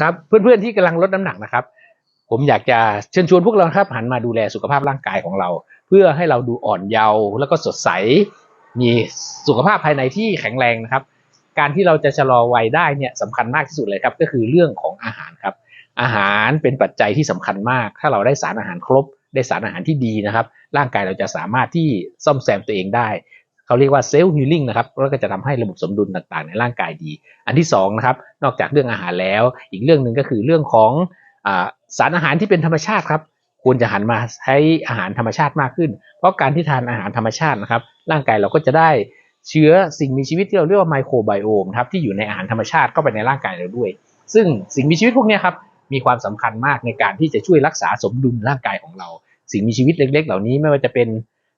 ครับเพื่อนๆที่กำลังลดน้ำหนักนะครับ ผมอยากจะเชิญชวนพวกเราครับหันมาดูแลสุขภาพร่างกายของเรา เพื่อให้เราดูอ่อนเยาว์แล้วก็สดใส มีสุขภาพภายในที่แข็งแรงนะครับ การที่เราจะชะลอวัยได้เนี่ยสำคัญมากที่สุดเลยครับ ก็คือเรื่องของอาหารครับ อาหารเป็นปัจจัยที่สำคัญมาก ถ้าเราได้สารอาหารครบ ได้สารอาหารที่ดีนะครับ ร่างกายเราจะสามารถที่ซ่อมแซมตัวเองได้ เขาเรียกว่าเซลล์ฮิลลิ่งนะครับแล้วก็จะทำให้ระบบสมดุลต่างๆ ในร่างกายดี อันที่สองนะครับนอกจากเรื่องอาหารแล้ว อีกเรื่องหนึ่งก็คือเรื่องของอสารอาหารที่เป็นธรรมชาติครับควรจะหันมาใช้อาหารธรรมชาติมากขึ้น เพราะการที่ทานอาหารธรรมชาตินะครับ ร่างกายเราก็จะได้เชื้อสิ่งมีชีวิตที่เราเรียกว่าไมโครไบโอมครับที่อยู่ในอาหารธรรมชาติเข้าไปในร่างกายเราด้วย ซึ่งสิ่งมีชีวิตพวกนี้ครับมีความสำคัญมากในการที่จะช่วยรักษาสมดุลร่างกายของเรา สิ่งมีชีวิตเล็ก ๆ เหล่านี้ไม่ว่าจะเป็น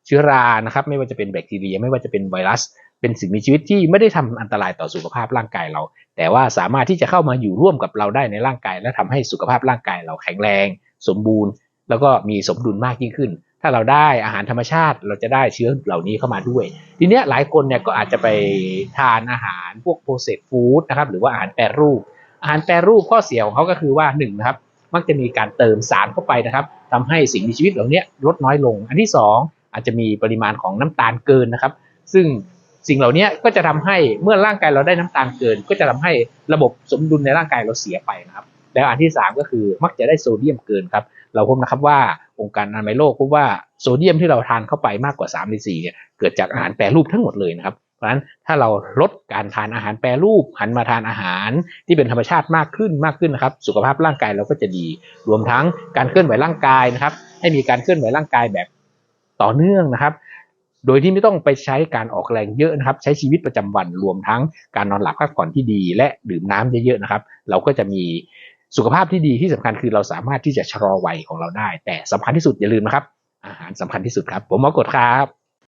เชื้อรานะครับ ไม่ว่าจะเป็นแบคทีเรีย ไม่ว่าจะเป็นไวรัส เป็นสิ่งมีชีวิตที่ไม่ได้ทำอันตรายต่อสุขภาพร่างกายเรา แต่ว่าสามารถที่จะเข้ามาอยู่ร่วมกับเราได้ในร่างกาย และทำให้สุขภาพร่างกายเราแข็งแรง สมบูรณ์ แล้วก็มีสมดุลมากยิ่งขึ้น ถ้าเราได้อาหารธรรมชาติ เราจะได้เชื้อเหล่านี้เข้ามาด้วย ทีเนี้ยหลายคนเนี่ยก็อาจจะไปทานอาหารพวกโปรเซสฟู้ดนะครับหรือว่าอาหารแปรรูป อาหารแปรรูปข้อเสียของเขาก็คือว่าหนึ่งนะครับมักจะมีการเติมสารเข้าไปนะครับทำให้สิ่งมีชีวิตเหล่านี้ลดน้อยลง อันที่ส อาจจะมีปริมาณของน้ำตาลเกินนะครับ ซึ่งสิ่งเหล่านี้ก็จะทำให้เมื่อร่างกายเราได้น้ำตาลเกิน ก็จะทำให้ระบบสมดุลในร่างกายเราเสียไปนะครับ แล้วอันที่สามก็คือมักจะได้โซเดียมเกินครับเราพบนะครับว่าองค์การอนามัยโลกพบว่าโซเดียมที่เราทานเข้าไปมากกว่า3ใน4เนี่ยเกิดจากอาหารแปรรูปทั้งหมดเลยนะครับเพราะฉะนั้นถ้าเราลดการทานอาหารแปรรูปหันมาทานอาหารที่เป็นธรรมชาติมากขึ้นมากขึ้นนะครับ สุขภาพร่างกายเราก็จะดี รวมทั้งการเคลื่อนไหวร่างกายนะครับ ให้มีการเคลื่อนไหวร่างกายแบบ ต่อเนื่องนะครับ โดยที่ไม่ต้องไปใช้การออกแรงเยอะนะครับ ใช้ชีวิตประจำวันรวมทั้งการนอนหลับพักผ่อนที่ดี และดื่มน้ำเยอะๆนะครับ เราก็จะมีสุขภาพที่ดีที่สำคัญคือเราสามารถที่จะชะลอวัยของเราได้ แต่สำคัญที่สุดอย่าลืมนะครับ อาหารสำคัญที่สุดครับ ผมหมอกดครับ